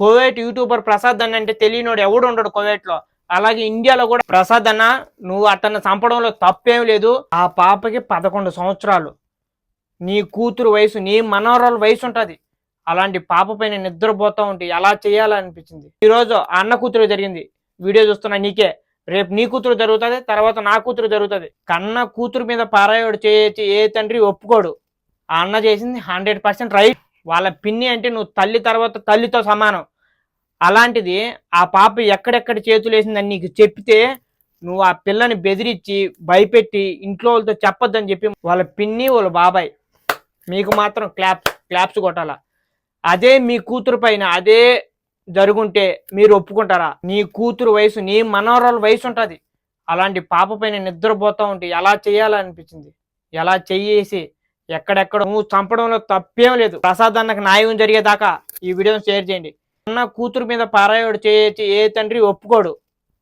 కోవేట్ YouTuber Prasad అన్న అంటే తెలియనోడు ఎవడు ఉండడు కోవేట్లో అలాగే ఇండియాలో కూడా ప్రసాద్ అన్న నువ్వు అతన్ని చంపడంలో తప్పేం లేదు. ఆ పాపకి పదకొండు సంవత్సరాలు. నీ కూతురు వయసు నీ మనవరాల వయసు ఉంటుంది. అలాంటి పాప పైన నిద్రపోతూ ఉంటే ఎలా చేయాలనిపించింది? ఈ రోజు అన్న కూతురు జరిగింది. వీడియో చూస్తున్నా నీకే. రేపు నీ కూతురు జరుగుతుంది తర్వాత నా కూతురు జరుగుతుంది. కన్న కూతురు మీద పారాయోడు చేయొచ్చి ఏ తండ్రి ఒప్పుకోడు. ఆ అన్న చేసింది హండ్రెడ్ పర్సెంట్ రైట్. వాళ్ళ పిన్ని అంటే నువ్వు తల్లి తర్వాత తల్లితో సమానం. అలాంటిది ఆ పాప ఎక్కడెక్కడ చేతులు వేసిందని నీకు చెప్తే నువ్వు ఆ పిల్లని బెదిరించి భయపెట్టి ఇంట్లో వాళ్ళతో చెప్పొద్దని చెప్పి వాళ్ళ పిన్ని వాళ్ళ బాబాయ్ మీకు మాత్రం క్లాప్స్ క్లాప్స్ కొట్టాల? అదే మీ కూతురు పైన అదే జరుగుంటే మీరు ఒప్పుకుంటారా? నీ కూతురు వయసు నీ మనవరాల వయసు ఉంటుంది. అలాంటి పాప పైన నిద్రపోతూ ఉంటే ఎలా చేయాలనిపించింది? ఎలా చెయ్యేసి ఎక్కడెక్కడ నువ్వు చంపడంలో తప్పేం లేదు. ప్రసాద్ అన్నకు న్యాయం జరిగేదాకా ఈ వీడియోని షేర్ చేయండి. అన్న కూతురు మీద పారాయోడు చేయొచ్చి ఏ తండ్రి ఒప్పుకోడు.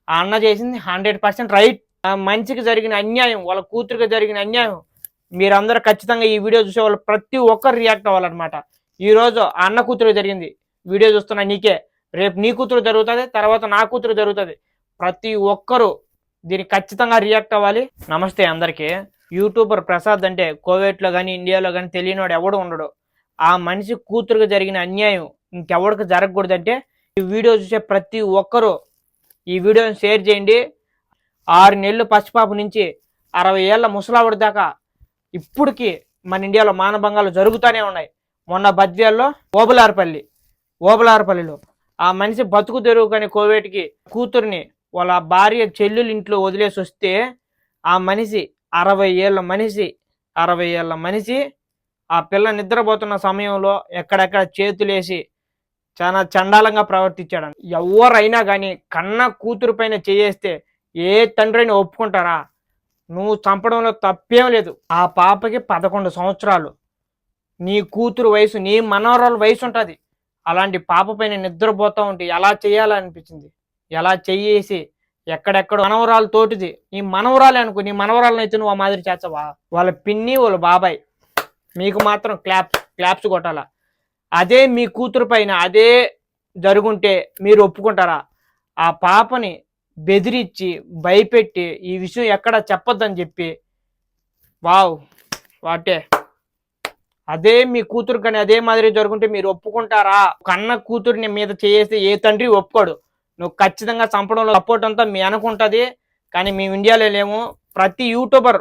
ఆ అన్న చేసింది హండ్రెడ్ పర్సెంట్ రైట్. ఆ మనిషికి జరిగిన అన్యాయం వాళ్ళ కూతురికి జరిగిన అన్యాయం మీరందరూ ఖచ్చితంగా ఈ వీడియో చూసే వాళ్ళు ప్రతి ఒక్కరు రియాక్ట్ అవ్వాలన్నమాట. ఈ రోజు అన్న కూతురు జరిగింది. వీడియో చూస్తున్నా నీకే. రేపు నీ కూతురు జరుగుతుంది తర్వాత నా కూతురు జరుగుతుంది. ప్రతి ఒక్కరూ దీనికి ఖచ్చితంగా రియాక్ట్ అవ్వాలి. నమస్తే అందరికీ. యూట్యూబర్ ప్రసాద్ అంటే కోవేట్లో కానీ ఇండియాలో కానీ తెలియనివాడు ఎవడు ఉండడు. ఆ మనిషి కూతురుకు జరిగిన అన్యాయం ఇంకెవరికి జరగకూడదంటే ఈ వీడియో చూసే ప్రతి ఒక్కరూ ఈ వీడియోని షేర్ చేయండి. ఆరు నెలలు పసిపాపు నుంచి అరవై ఏళ్ళ ముసలావిడి దాకా ఇప్పటికీ మన ఇండియాలో మానభంగాలు జరుగుతూనే ఉన్నాయి. మొన్న బద్వేల్లో ఓబులారపల్లి ఓబులారపల్లిలో ఆ మనిషి బతుకు తెరువు కానీ కూతుర్ని వాళ్ళ భార్య చెల్లెలు ఇంట్లో వదిలేసి వస్తే ఆ మనిషి అరవై ఏళ్ళ మనిషి అరవై ఏళ్ళ మనిషి ఆ పిల్ల నిద్రపోతున్న సమయంలో ఎక్కడెక్కడ చేతులేసి చాలా చండాలంగా ప్రవర్తించాడు ఎవరైనా కానీ కన్న కూతురు పైన చేయేస్తే ఏ తండ్రిని ఒప్పుకుంటారా? నువ్వు చంపడంలో తప్పేం లేదు. ఆ పాపకి పదకొండు సంవత్సరాలు. నీ కూతురు వయసు నీ మనవరాల వయసు ఉంటుంది. అలాంటి పాప పైన నిద్రపోతూ ఉంటే ఎలా చేయాలనిపించింది? ఎలా చెయ్యేసి ఎక్కడెక్కడ మనవరాలు తోటిది. నీ మనవరాలే అనుకో నీ మనవరాలను అయితే నువ్వు ఆ మాదిరి చేస్తావా? వాళ్ళ పిన్ని వాళ్ళ బాబాయ్. మీకు మాత్రం క్లాప్స్ క్లాప్స్ కొట్టాలా? అదే మీ కూతురు పైన అదే జరుగుంటే మీరు ఒప్పుకుంటారా? ఆ పాపని బెదిరించి భయపెట్టి ఈ విషయం ఎక్కడ చెప్పొద్దని చెప్పి వావ్ వాటే. అదే మీ కూతురు కానీ అదే మాదిరి జరుగుంటే మీరు ఒప్పుకుంటారా? కన్న కూతురిని మీద చేస్తే ఏ తండ్రి ఒప్పుకోడు. నువ్వు ఖచ్చితంగా చంపడంలో సపోర్ట్ అంతా మీ అనుకుంటుంది కానీ మేము ఇండియాలో లేము. ప్రతి యూట్యూబర్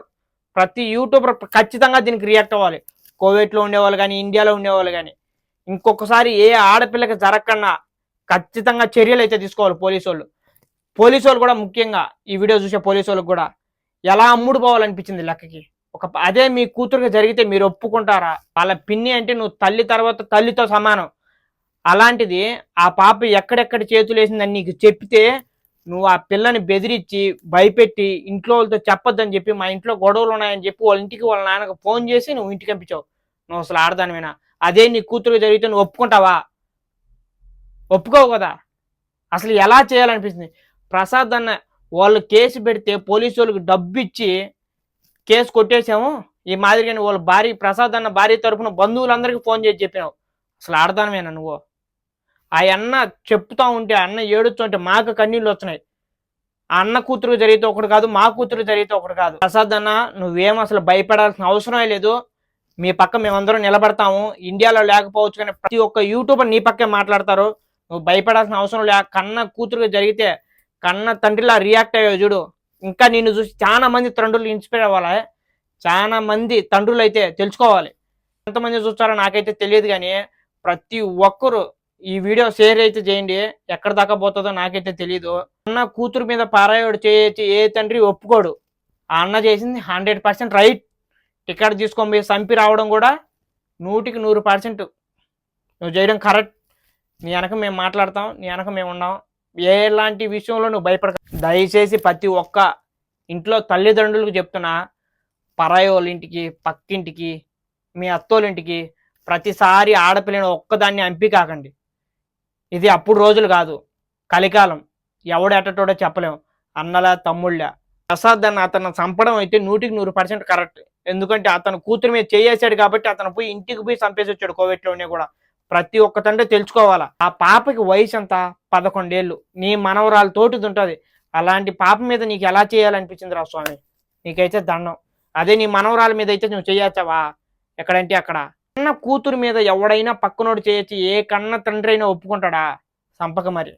ప్రతి యూట్యూబర్ ఖచ్చితంగా దీనికి రియాక్ట్ అవ్వాలి. కోవిడ్లో ఉండేవాళ్ళు కానీ ఇండియాలో ఉండేవాళ్ళు కానీ. ఇంకొకసారి ఏ ఆడపిల్లకి జరగకుండా ఖచ్చితంగా చర్యలు అయితే తీసుకోవాలి పోలీసు వాళ్ళు పోలీసు వాళ్ళు కూడా ముఖ్యంగా ఈ వీడియో చూసే పోలీసు వాళ్ళకి కూడా ఎలా అమ్ముడు పోవాలనిపించింది లెక్కకి? ఒక అదే మీ కూతురుకి జరిగితే మీరు ఒప్పుకుంటారా? వాళ్ళ పిన్ని అంటే నువ్వు తల్లి తర్వాత తల్లితో సమానం. అలాంటిది ఆ పాప ఎక్కడెక్కడ చేతులు వేసిందని నీకు చెప్తే నువ్వు ఆ పిల్లని బెదిరించి భయపెట్టి ఇంట్లో వాళ్ళతో చెప్పొద్దని చెప్పి మా ఇంట్లో గొడవలు ఉన్నాయని చెప్పి వాళ్ళ ఇంటికి వాళ్ళ నాన్నకు ఫోన్ చేసి నువ్వు ఇంటికి పంపించావు. నువ్వు అసలు ఆడదానివేనా? అదే నీ కూతురు జరిగితే నువ్వు ఒప్పుకుంటావా? ఒప్పుకోవు కదా. అసలు ఎలా చేయాలనిపిస్తుంది? ప్రసాద్ అన్న వాళ్ళు కేసు పెడితే పోలీసు వాళ్ళకి డబ్బు ఇచ్చి కేసు కొట్టేసాము. ఈ మాదిరిగానే వాళ్ళ భార్య ప్రసాద్ అన్న భార్య తరపున బంధువులందరికీ ఫోన్ చేసి చెప్పినావు. అసలు ఆడదానమేనా నువ్వు? ఆ అన్న చెప్తా ఉంటే ఆ అన్న ఏడుస్తుంటే మాకు కన్నీళ్ళు వచ్చినాయి ఆ అన్న కూతురు జరిగితే ఒకటి కాదు మా కూతురు జరిగితే ఒకటి కాదు. ప్రసాద్ అన్న నువ్వేం అసలు భయపడాల్సిన అవసరమే లేదు. మీ పక్క మేమందరం నిలబడతాము. ఇండియాలో లేకపోవచ్చు కానీ ప్రతి ఒక్క యూట్యూబర్ నీ పక్కే మాట్లాడతారు. నువ్వు భయపడాల్సిన అవసరం లే. కన్న కూతురుగా జరిగితే కన్న తండ్రిలా రియాక్ట్ అయ్యో చూడు. ఇంకా నిన్ను చూసి చాలా మంది తండ్రులు ఇన్స్పైర్ అవ్వాలి. చాలా మంది తండ్రులు అయితే తెలుసుకోవాలి. ఎంతమంది చూస్తారో నాకైతే తెలియదు కానీ ప్రతి ఒక్కరు ఈ వీడియో షేర్ అయితే చేయండి. ఎక్కడ దాకా పోతుందో నాకైతే తెలియదు అన్న కూతురు మీద పారాయోడు చేయొచ్చు ఏ తండ్రి ఒప్పుకోడు. ఆ అన్న చేసింది హండ్రెడ్ పర్సెంట్ రైట్ టికెట్ తీసుకొని పోయి చంపి రావడం కూడా నూటికి నూరు పర్సెంట్. నువ్వు చేయడం కరెక్ట్. నీ వెనక మేము మాట్లాడతాం నీ వెనక మేము ఉన్నాం. ఎలాంటి విషయంలో నువ్వు భయపడక దయచేసి ప్రతి ఒక్క ఇంట్లో తల్లిదండ్రులకు చెప్తున్నా పరాయి వాళ్ళ ఇంటికి పక్కింటికి మీ అత్తోళ్ళ ఇంటికి ప్రతిసారి ఆడపిల్లని ఒక్కదాన్ని అంపి కాకండి. ఇది అప్పుడు రోజులు కాదు కలికాలం. ఎవడు ఎట్టటోడో చెప్పలేము అన్నలా తమ్ముళ్ళ. ప్రసాద్ అన్న అతను చంపడం అయితే నూటికి నూరు పర్సెంట్ కరెక్ట్. ఎందుకంటే అతను కూతురు మీద చేయేశాడు కాబట్టి అతను పోయి ఇంటికి పోయి చంపేసి వచ్చాడు కోవిడ్లోనే కూడా. ప్రతి ఒక్క తండ్రి తెలుసుకోవాలా? ఆ పాపకి వయసు ఎంత? పదకొండేళ్ళు. నీ మనవరాలు తోటిది ఉంటుంది అలాంటి పాప మీద నీకు ఎలా చేయాలనిపించింది రా స్వామి? నీకైతే దండం. అదే నీ మనవరాల మీద అయితే నువ్వు చేయొచ్చావా ఎక్కడంటే అక్కడ. కన్న కూతురు మీద ఎవడైనా పక్కనోడు చేయొచ్చు. ఏ కన్న తండ్రి అయినా ఒప్పుకుంటాడా? సంపక మరి.